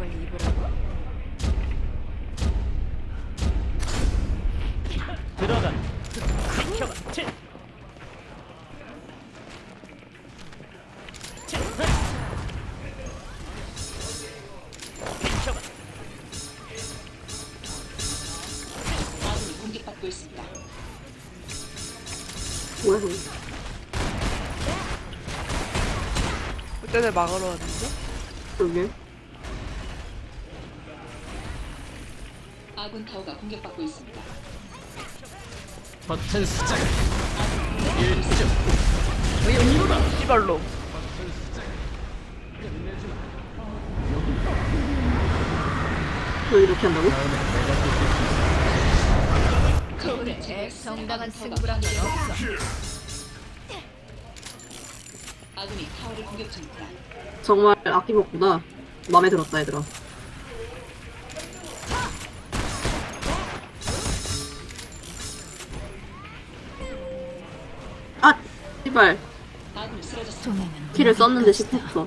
걸 입으라고? 들어가. 지켜봐. 치. 치. 지켜봐. 아군이 공격받고 있습니다. 뭐야 이거 그때는 막으러 왔는데? 그러게 아군 타워가 공격받고 있습니다. 버튼 수작. 일점. 의용이로다. 씨발로. 너 이렇게 한다고? 그래, 정당한 승부란 건 없어. 아군이 타워를 공격 중입니다. 정말 아낌없구나 맘에 들었다 얘들아 아! 씨발 키를 썼는데 있습니다.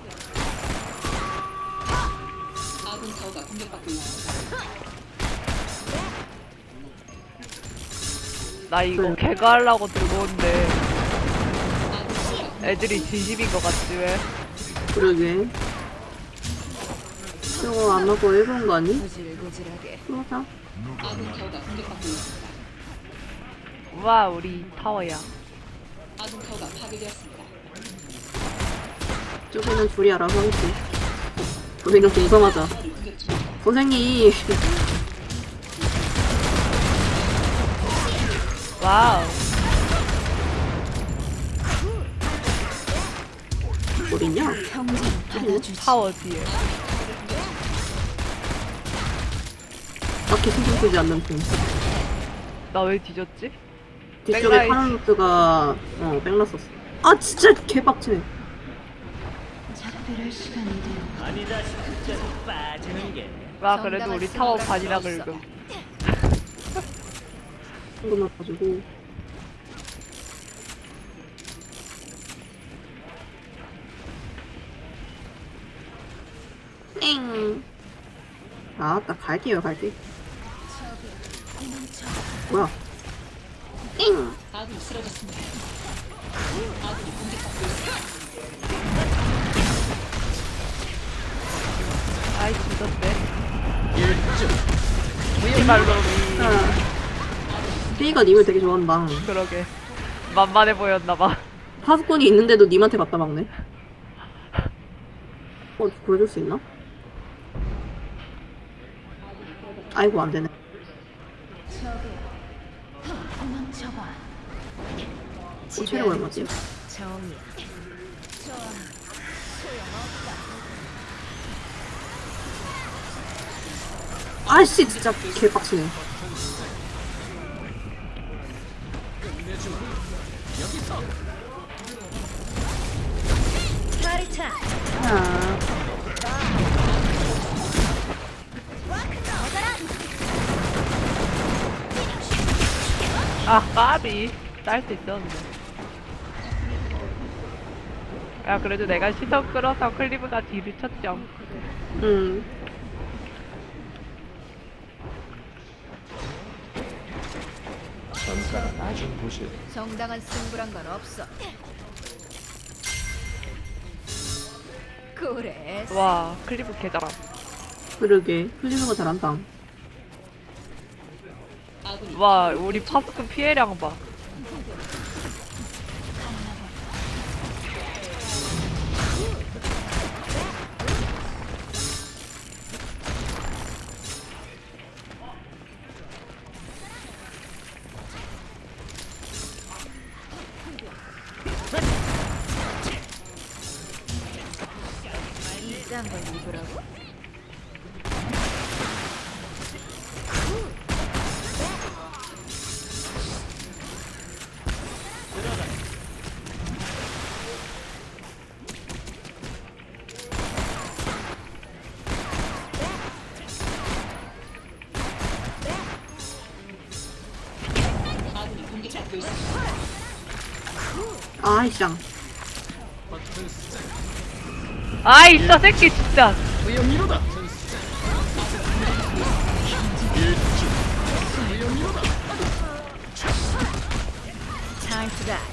나 이거 네. 개가하려고 들고 온데 애들이 진심인 것 같지 왜? 그러게 저거 안 하고 일본 거 아니? 고질고질하게 맞아 아군 타워가 공격받고 있습니다. 우와 우리 타워야. 아군 타워가 파괴되었습니다. 저기는 둘이 알아서 하겠지 우리는 공성하자. 선생님 와우. 어딨냐? 평생 받아주지. 타워 뒤에. 딱히 신경 쓰지 않는 편나왜 뒤졌지? 뒤쪽에 백라이트. 파란 노트가 어 백났었어. 아 진짜 개빡치네 작별할 시간이 되어 아니다 싶을 때 빠지는 게. 와 그래도 우리 타워 반이나 긁음. 이거만 가지고. 땡. 아따 갈게요 갈게. 뭐야 땡 아군이 쓰러졌습니다. 아군이 공격받고 있습니다. 아이 우리. 아, 피가 님을 되게 좋아한다 그러게. 만만해 보였나봐. 파수꾼이 있는데도 님한테 갖다 막네 어 보여줄 수 있나? 아이고 안 되네 어, 체력 얼마지? 아씨 진짜 개빡치네. 아, 아 까비. 딸 수 있었는데. 야 그래도 내가 시선 끌어서 클리브가 뒤를 쳤죠. 음. 정당한 승부란 건 없어. 그래. 와 클리브 개잘함. 그러게 플리브가 잘한다 와 우리 파스크 피해량 봐. 이딴 걸 입으라고? 아이쌍 아이 저 새끼 진짜 무용이로다. 무용이로다. Time to die.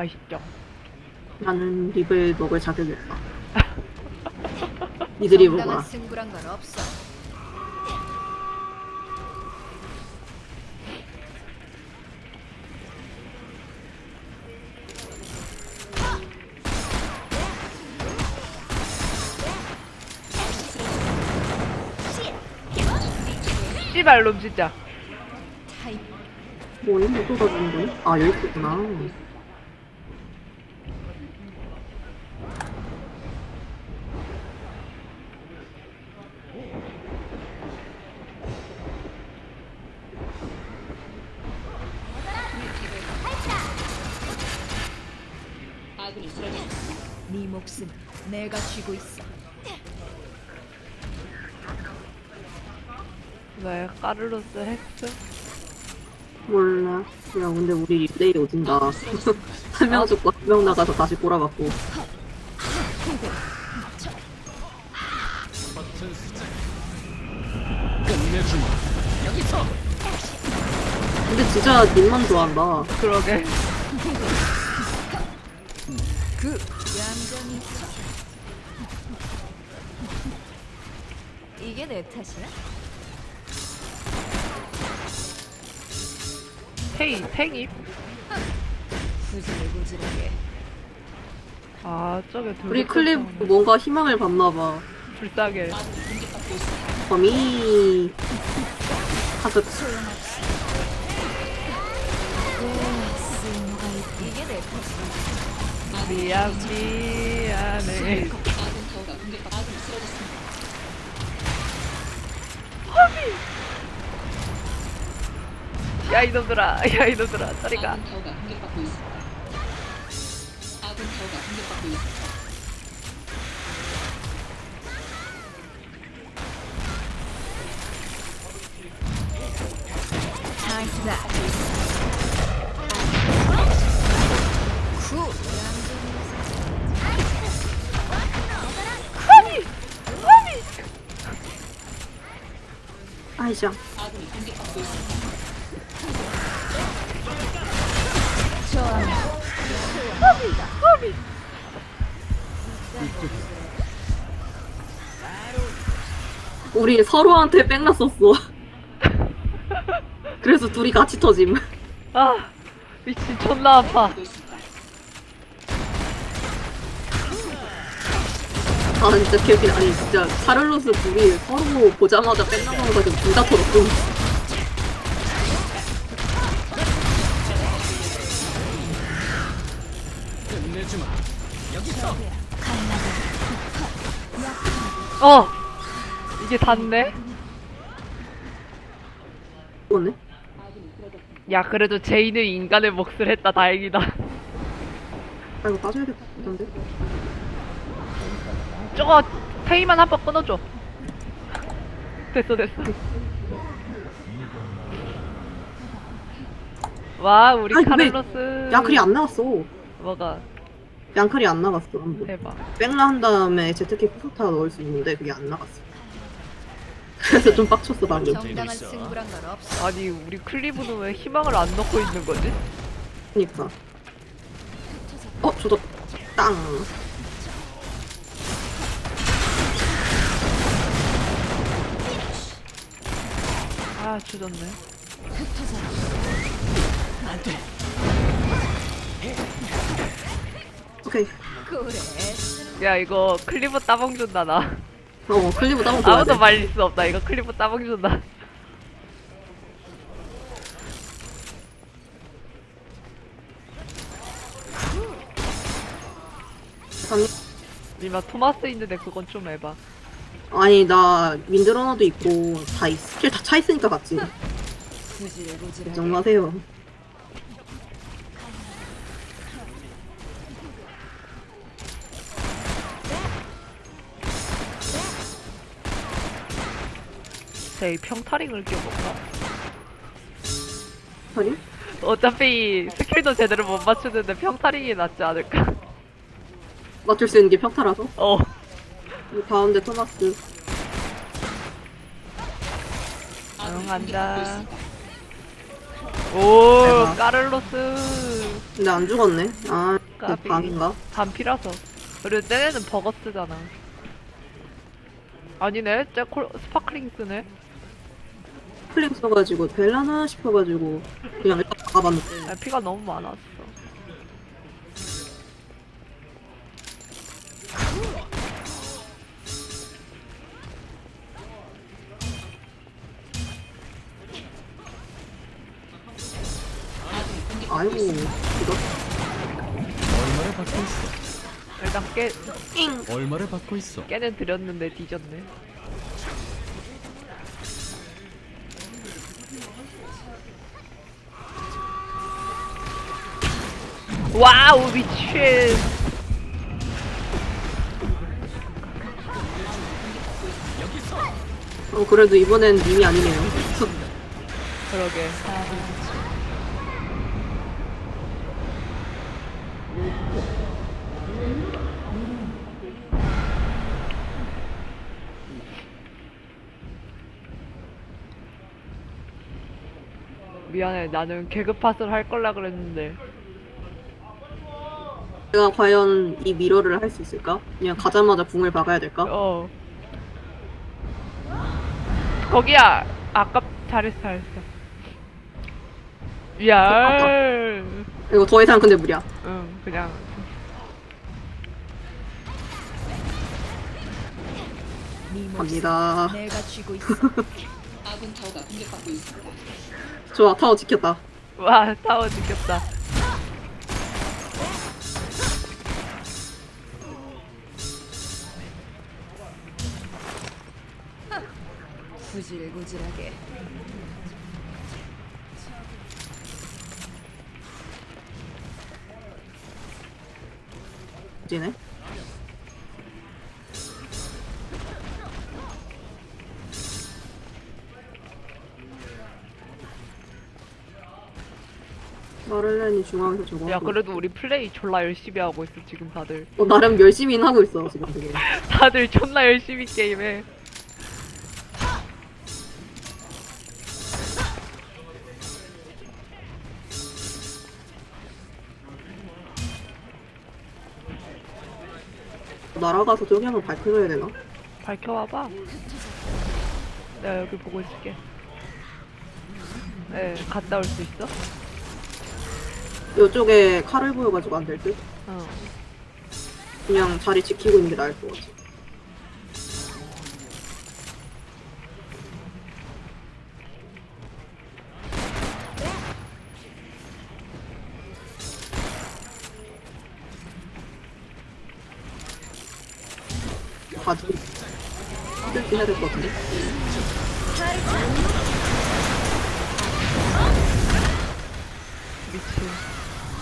맛있죠. 나는 립을 먹을 자격이 없다. 니들이 먹어라. 정당한 승부란 건 없어. 씨발 놈 진짜. 타입 뭐니? 뭐 쏟아주는 거니? 아, 여기 있구나. 쥐고 있어. 왜 까르로스 헥스? 몰라. 야, 근데 우리 립데이 오진다. 한 명 죽고 한 명 나가서 다시 꼬라박고. 끝내주마. 여기서. 근데 진짜 립만 좋아한다. 그러게. 그 얌전히 있어. 이게 내 탓이야? 테이 탱이. 구질구질하게. 아 저게 둘. 우리 클립 뭔가 희망을 봤나봐. 불쌍해. 범이. 이게 내 탓이야. 미안 미안해. 아군 타워가 공격받고 아군이 쓰러졌습니다. 야 이놈들아, 야 이놈들아, 저리가. 아군 타워가 공격받고 있습니다. 아군 타워가 공격받고 있습니다. Time to die. 구 얌전히 아이샤. 우리 서로한테 뺑났었어. 그래서 둘이 같이 터짐. 아 미친 존나 아파. 아 진짜 개웃기네. 아니 진짜 카를로스 둘이 서로 보자마자 뺑나가지고 둘다 터졌어. 어 이게 닿네. 이거네. 야 그래도 제이는 인간의 몫을 했다 다행이다. 아 이거 빠져야겠던데. 저거 테이만 한 번 끊어줘. 됐어 됐어. 와 우리 아니, 왜 카를로스. 양클이 안 나갔어. 뭐가 양클이 안 나갔어. 한번. 대박. 뺑라 한 다음에 제트키 푸소타 넣을 수 있는데 그게 안 나갔어. 그래서 좀 빡쳤어 방금. 정당한 있어. 승부란 건 없어. 아니 우리 클리브는 왜 희망을 안 넣고 있는 거지? 그니까. 어, 저도 땅. 아 주졌네. 오케이. 그래. 야 이거 클리브 따봉 준다 나. 어, 클리브 따고 줘야 돼. 아무도 말릴 수 없다. 이거 클리브 따봉 준다. 아니, 니마 토마스 있는데 그건 좀 해봐. 아니, 나 윈드러너도 있고 다 있, 스킬 다 차 있으니까. 구질구질하게. 걱정마세요. 저희 평타링을 끼워볼까? 아니? 어차피 스킬도 제대로 못 맞추는데 평타링이 낫지 않을까? 맞출 수 있는 게 평타라서. 어. 이 가운데 토마스. 응, 간다. 오, 대박. 까를로스. 근데 안 죽었네. 아, 그 까비. 방인가? 반피라서. 그리고 쟤네는 버거스잖아. 아니네, 쟤 콜, 스파클링 쓰네. 플링 써가지고 벨라나 싶어가지고 그냥 일단 박아봤는데 아, 피가 너무 많았어. 아이고 이거 얼마를 받고 있어? 일단 깨, 얼마를 받고 있어? 깨는 드렸는데 뒤졌네. 와우, 미친. 어, 그래도 이번엔 님이 아니네요 그러게. 미안해, 나는 개그 팟을 할 걸라 그랬는데. 내가 과연 이 미러를 할 수 있을까? 그냥 가자마자 붕을 박아야 될까? 어. 거기야! 아깝, 잘했어, 잘했어. 야, 이거 더 이상 근데 무리야 응, 그냥. 네 갑니다 내가 쥐고 있어. 아군 타워가 공격받고 있습니다. 좋아 타워 지켰다 와, 타워 지켰다. 구질구질하게. 이제네 마를렌이 중앙에서 저거 야, 하고 그래도 우리 플레이 졸라 열심히 하고 있어, 지금 다들. 어, 나름 열심히는 하고 있어 지금 되게 다들 존나 열심히 게임해. 날아가서 저기 한번 밝혀줘야 되나? 밝혀와봐. 내가 여기 보고 있을게. 네, 갔다 올 수 있어? 이쪽에 칼을 보여가지고 안 될 듯? 어. 그냥 자리 지키고 있는 게 나을 것 같아 해야 될 것 같은데?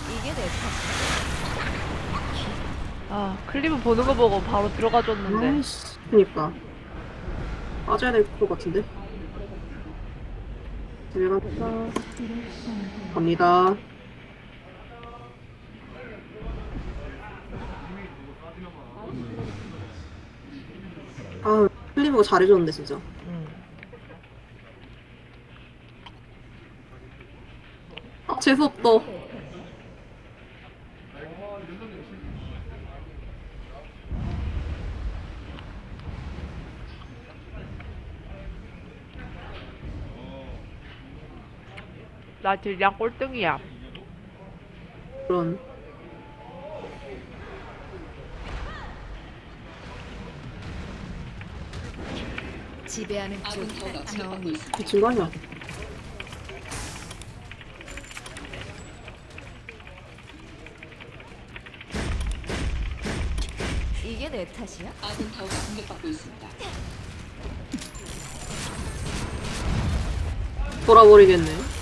이게 내. 아, 클립을 보는 거 보고 바로 들어가줬는데. 아이씨 그니까 빠져야 될 것 같은데? 집에 갔다 갑니다 아 클리브가 잘해줬는데 진짜 응. 아 재수없다 나 딜량 꼴등이야. 그런 지배하는 있습니다. 미친 거 아니야 이게 내 탓이야? 아군 타워가 공격받고 있습니다. 돌아버리겠네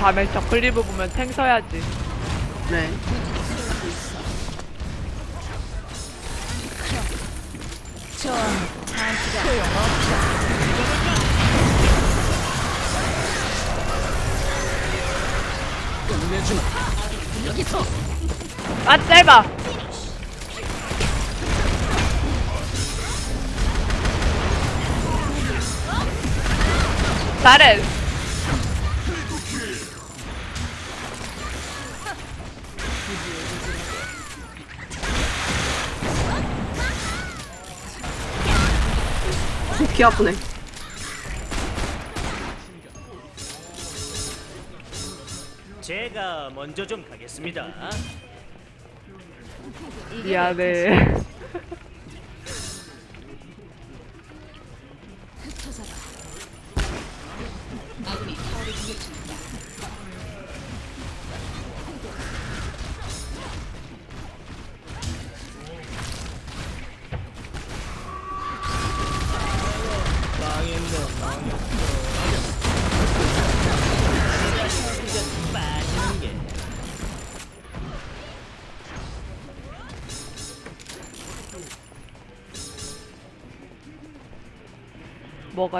밤에 저 클리브 보면 탱 서야지. 네. 아, 짧아! 잘해! 귀 아프네. 제가 먼저 좀 가겠습니다. 미안해.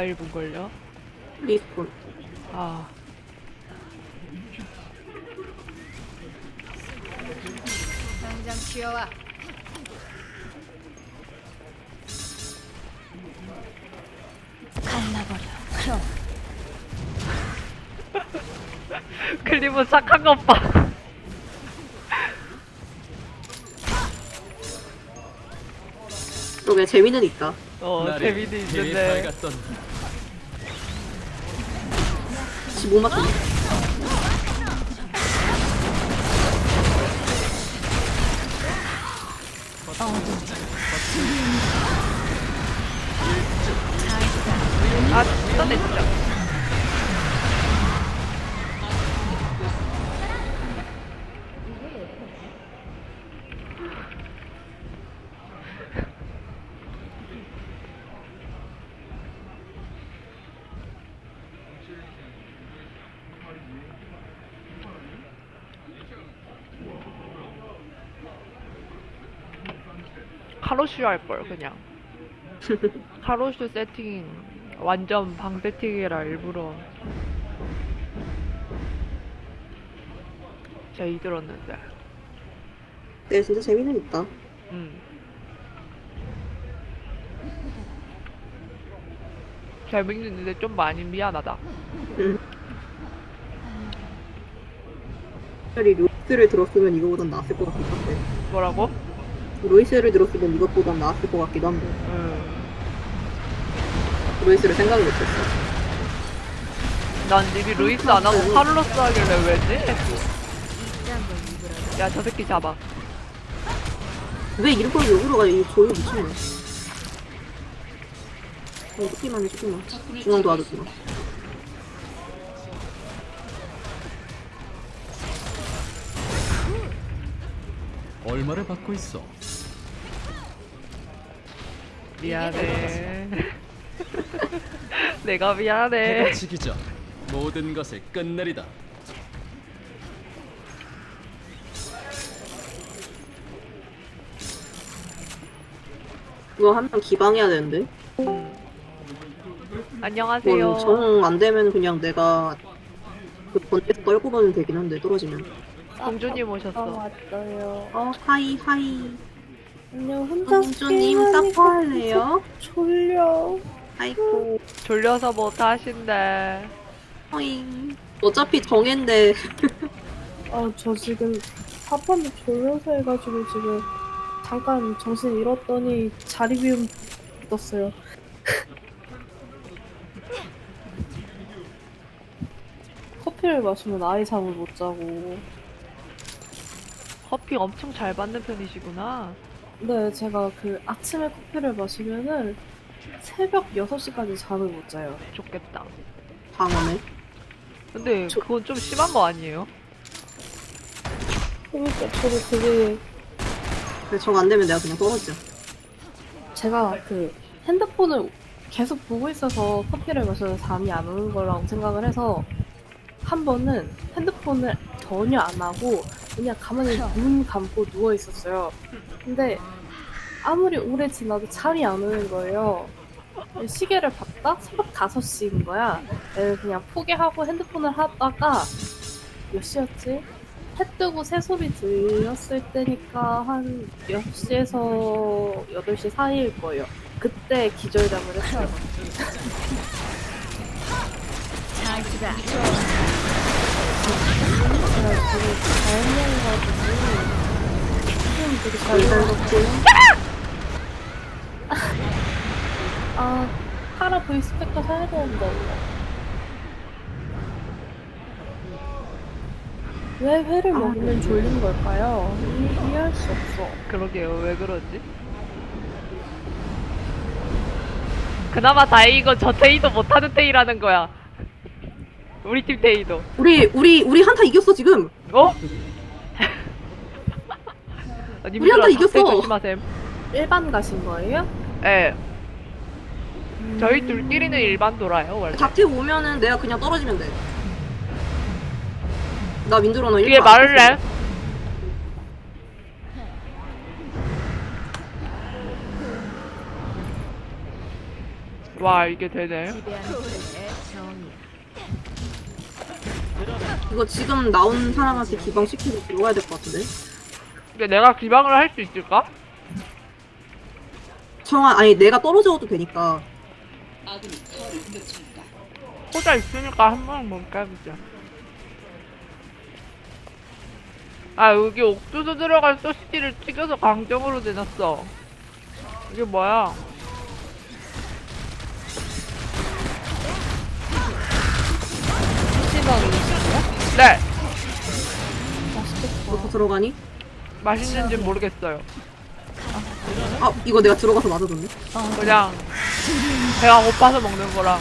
뭐가 1분 걸려? 리스폰. 아. 당장 튀어와. 갈라버려. 그럼 클리브 착한 것 봐. 그러게 재미는 있다. 어, 재미도 있는데. 밝았던 지못 맞췄네. 아, 떴네, 진짜. 카로슈 할 걸 그냥. 카로슈 세팅 완전 방 세팅이라 일부러 제가 이 들었는데. 네, 진짜 재미는 있다. 음. 재밌는데 좀 많이 미안하다. 차라리 루이스를 들었으면 이거보단 나았을 것 같긴 한데. 뭐라고? 루이스를 들었으면 이것보단 나았을 것 같기도 한데. 음. 루이스를 생각을 못했어. 난 님이 루이스 안 하고 카를로스 하길래 왜지? 이딴 걸 입으라고. 야, 저 새끼 잡아. 왜 일부러 욕으로 가? 이 조용 미쳤네. 어, 조금만 해, 조금만. 적군을 중앙. 도와줬구나. 얼마를 받고 있어? 미안해. 내가 해가 미안해. 지기 전 모든 것을 끝내리다. 그거 한 명 기방해야 되는데. 안녕하세요. 정안 되면 그냥 내가 그 번에서 떨고 가면 되긴 한데 떨어지면. 공주님 아, 오셨어. 왔어요. 어 하이 하이. 안녕, 혼자 공주님 게임하니까 사포할래요? 졸려. 아이고 졸려서 못 하신대. 허잉. 어차피 정인데 아, 저 지금 사판이 졸려서 해가지고 지금 잠깐 정신 잃었더니 자리 비움 떴어요. 커피를 마시면 아예 잠을 못 자고. 커피 엄청 잘 받는 편이시구나. 네, 제가 그 아침에 커피를 마시면은 새벽 6시까지 잠을 못 자요. 좋겠다. 방어네. 근데 그건 좀 심한 거 아니에요? 그러니까 저도 되게 근데 정안 되면 내가 그냥 떨어져. 제가 그 핸드폰을 계속 보고 있어서 커피를 마셔서 잠이 안 오는 거라고 생각을 해서 한 번은 핸드폰을 전혀 안 하고 그냥 가만히 눈 감고 누워 있었어요. 근데 아무리 오래 지나도 잠이 안 오는 거예요. 시계를 봤다? 새벽 5시인 거야. 에, 그냥 포기하고 핸드폰을 하다가 몇 시였지? 해 뜨고 새소리 들렸을 때니까 한 6시에서 8시 사이일 거예요. 그때 기절잠을 했어요. 되게 잘 먹었고 아 카라 V 스펙터 사야 되는데 왜 회를 먹으면 졸린 걸까요? 이, 이해할 수 없어 그러게요. 왜 그러지? 그나마 다행인 건 저 테이도 못하는 테이라는 거야. 우리 팀 테이도. 우리 우리 우리 한타 이겼어 지금. 어? 우리 한타 이겼어. 조심하셈. 일반 가신 거예요? 예. 저희 둘끼리는 일반 돌아요, 원래. 자태 오면은 내가 그냥 떨어지면 돼. 나 민주로 너 뒤에 말을 해. 와, 이게 되네. 지배하는. 이거 지금 나온 사람한테 기방 시키고 들어가야 될 것 같은데. 근데 내가 기방을 할 수 있을까? 정아 아니 내가 떨어져도 되니까. 호자 있으니까 한 번은 못 까보자. 아, 여기 옥수수 들어간 소시지를 튀겨서 강정으로 내놨어. 이게 뭐야? 네, 넣고 들어가니? 맛있는지 모르겠어요. 아 이거 내가 들어가서 맞아줬네. 그냥 배가 고파서 먹는 거랑.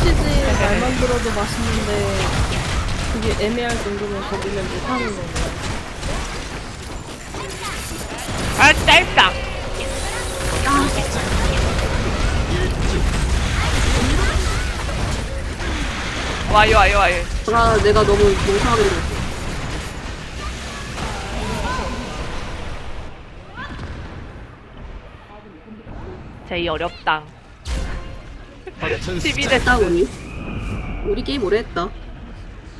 치즈 말만 들어도 맛있는데 그게 애매할 정도면 거기는 못하는 거예요 아, 짧다. 와요, 와요, 와요. 내가 내가 너무 멍청하게 들었어. 제일 어렵당. 버튼 12대 했다 우리. 우리 게임 오래 했다.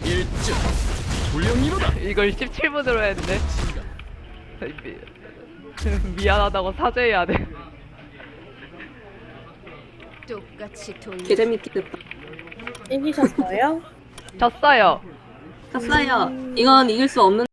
일주 불령이로다. 이걸 17분으로 했네. 미, 미안하다고 사죄해야 돼. 똑같이 돌려. 개재밌게 됐다. 이기셨어요? 졌어요. 탔어요. 이건 이길 수 없는.